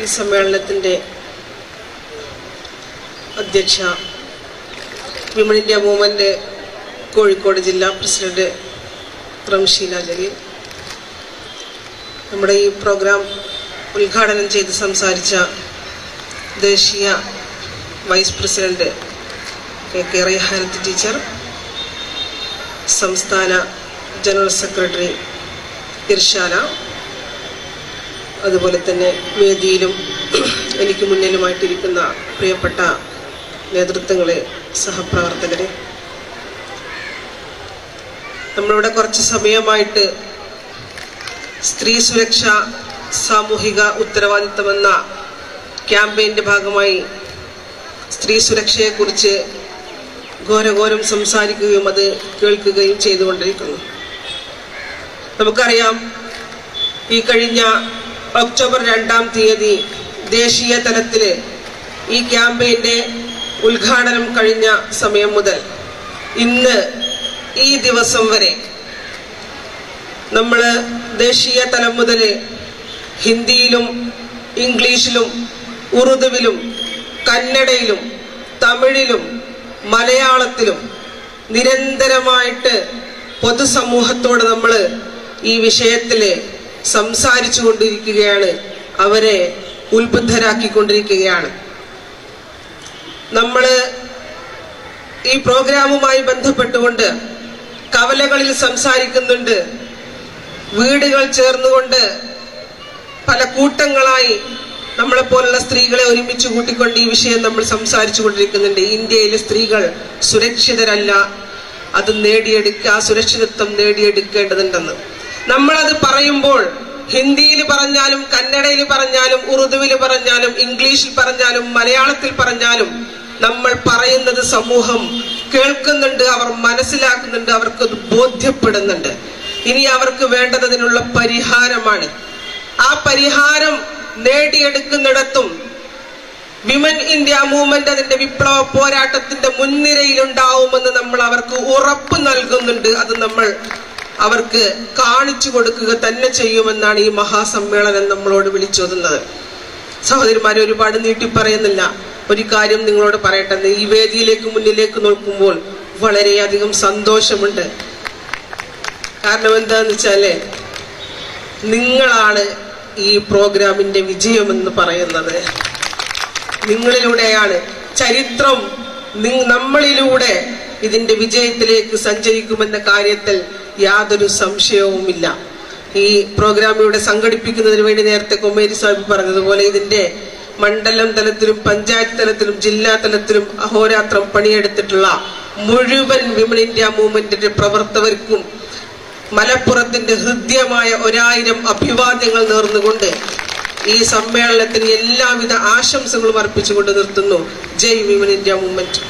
ഈ സമ്മേളനത്തിന്റെ അധ്യക്ഷ വിമൺ ഇന്ത്യ മൂവ്മെന്റ് കോഴിക്കോട് ജില്ലാ പ്രസിഡന്റ് റംഷീല ജലീൽ. നമ്മുടെ ഈ പ്രോഗ്രാം ഉദ്ഘാടനം ചെയ്ത് സംസാരിച്ച ദേശീയ vice president K K Raihanath teacher സംസ്ഥാന ജനറൽ സെക്രട്ടറി ഇർഷാന അതുപോലെ തന്നെ വേദിയിലും എനിക്ക് മുന്നിലുമായിട്ടിരിക്കുന്ന പ്രിയപ്പെട്ട നേതൃത്വങ്ങളെ സഹപ്രവർത്തകരെ. നമ്മളിവിടെ കുറച്ച് സമയമായിട്ട് സ്ത്രീ സുരക്ഷ സാമൂഹിക ഉത്തരവാദിത്തമെന്ന ക്യാമ്പയിന്റെ ഭാഗമായി സ്ത്രീ സുരക്ഷയെക്കുറിച്ച് ഘോരഘോരം സംസാരിക്കുകയും അത് കേൾക്കുകയും ചെയ്തുകൊണ്ടിരിക്കുന്നു. നമുക്കറിയാം ഈ കഴിഞ്ഞ ഒക്ടോബർ രണ്ടാം തീയതി ദേശീയ തലത്തിൽ ഈ ക്യാമ്പയിന്റെ ഉദ്ഘാടനം കഴിഞ്ഞ സമയം മുതൽ ഇന്ന് ഈ ദിവസം വരെ നമ്മൾ ദേശീയ തലം മുതൽ ഹിന്ദിയിലും ഇംഗ്ലീഷിലും ഉറുദുവിലും കന്നഡയിലും തമിഴിലും മലയാളത്തിലും നിരന്തരമായിട്ട് പൊതുസമൂഹത്തോട് നമ്മൾ ഈ വിഷയത്തിൽ സംസാരിച്ചു കൊണ്ടിരിക്കുകയാണ് അവരെ ഉത്ബുദ്ധരാക്കിക്കൊണ്ടിരിക്കുകയാണ് നമ്മൾ ഈ പ്രോഗ്രാമുമായി ബന്ധപ്പെട്ടുകൊണ്ട് കവലകളിൽ സംസാരിക്കുന്നുണ്ട്. വീടുകൾ ചേർന്നുകൊണ്ട് പല കൂട്ടങ്ങളായി നമ്മളെ പോലുള്ള സ്ത്രീകളെ ഒരുമിച്ച് കൂട്ടിക്കൊണ്ട് ഈ വിഷയം നമ്മൾ സംസാരിച്ചു കൊണ്ടിരിക്കുന്നുണ്ട് ഇന്ത്യയിലെ സ്ത്രീകൾ സുരക്ഷിതരല്ല. അത് നേടിയെടുക്കുക ആ സുരക്ഷിതത്വം നേടിയെടുക്കേണ്ടതുണ്ടെന്ന്. നമ്മളത് പറയുമ്പോൾ ഹിന്ദിയിൽ പറഞ്ഞാലും കന്നഡയിൽ പറഞ്ഞാലും ഉറുദുവിൽ പറഞ്ഞാലും ഇംഗ്ലീഷിൽ പറഞ്ഞാലും മലയാളത്തിൽ പറഞ്ഞാലും നമ്മൾ പറയുന്നത് സമൂഹം കേൾക്കുന്നുണ്ട് അവർ മനസ്സിലാക്കുന്നുണ്ട് അവർക്ക് ബോധ്യപ്പെടുന്നുണ്ട്. ഇനി അവർക്ക് വേണ്ടതിനുള്ള പരിഹാരമാണ്. ആ പരിഹാരം നേടിയെടുക്കുന്നിടത്തും വിമൻ ഇന്ത്യ മൂവ്മെന്റ് അതിന്റെ വിപ്ലവ പോരാട്ടത്തിന്റെ മുൻനിരയിൽ ഉണ്ടാവുമെന്ന് നമ്മൾ അവർക്ക് ഉറപ്പ് നൽകുന്നുണ്ട്. അത് നമ്മൾ അവർക്ക് കാണിച്ചു കൊടുക്കുക തന്നെ ചെയ്യുമെന്നാണ് ഈ മഹാസമ്മേളനം നമ്മളോട് വിളിച്ചോതുന്നത്. സഹോദരിമാരെ ഒരുപാട് നീട്ടി പറയുന്നില്ല. ഒരു കാര്യം നിങ്ങളോട് പറയട്ടെ. ഈ വേദിയിലേക്ക് മുന്നിലേക്ക് നോക്കുമ്പോൾ വളരെയധികം സന്തോഷമുണ്ട്. കാരണം എന്താന്ന് വെച്ചാൽ നിങ്ങളാണ് ഈ പ്രോഗ്രാമിന്റെ വിജയമെന്ന് പറയുന്നത്. നിങ്ങളിലൂടെയാണ് ചരിത്രം നമ്മളിലൂടെ ഇതിന്റെ വിജയത്തിലേക്ക് സഞ്ചരിക്കുമെന്ന കാര്യത്തിൽ യാതൊരു സംശയവുമില്ല. ഈ പ്രോഗ്രാം ഇവിടെ സംഘടിപ്പിക്കുന്നതിന് വേണ്ടി നേരത്തെ കൊമ്മേരി സാഹിബ് പറഞ്ഞതുപോലെ ഇതിന്റെ മണ്ഡലം തലത്തിലും പഞ്ചായത്ത് തലത്തിലും ജില്ലാ തലത്തിലും അഹോരാത്രം പണിയെടുത്തിട്ടുള്ള മുഴുവൻ വിമൻ ഇന്ത്യ മൂവ്മെന്റിന്റെ പ്രവർത്തകർക്കും മലപ്പുറത്തിന്റെ ഹൃദ്യമായ ഒരായിരം അഭിവാദ്യങ്ങൾ നേർന്നുകൊണ്ട് ഈ സമ്മേളനത്തിന് എല്ലാവിധ ആശംസകളും അർപ്പിച്ചുകൊണ്ട് നിർത്തുന്നു. Jai women India movement.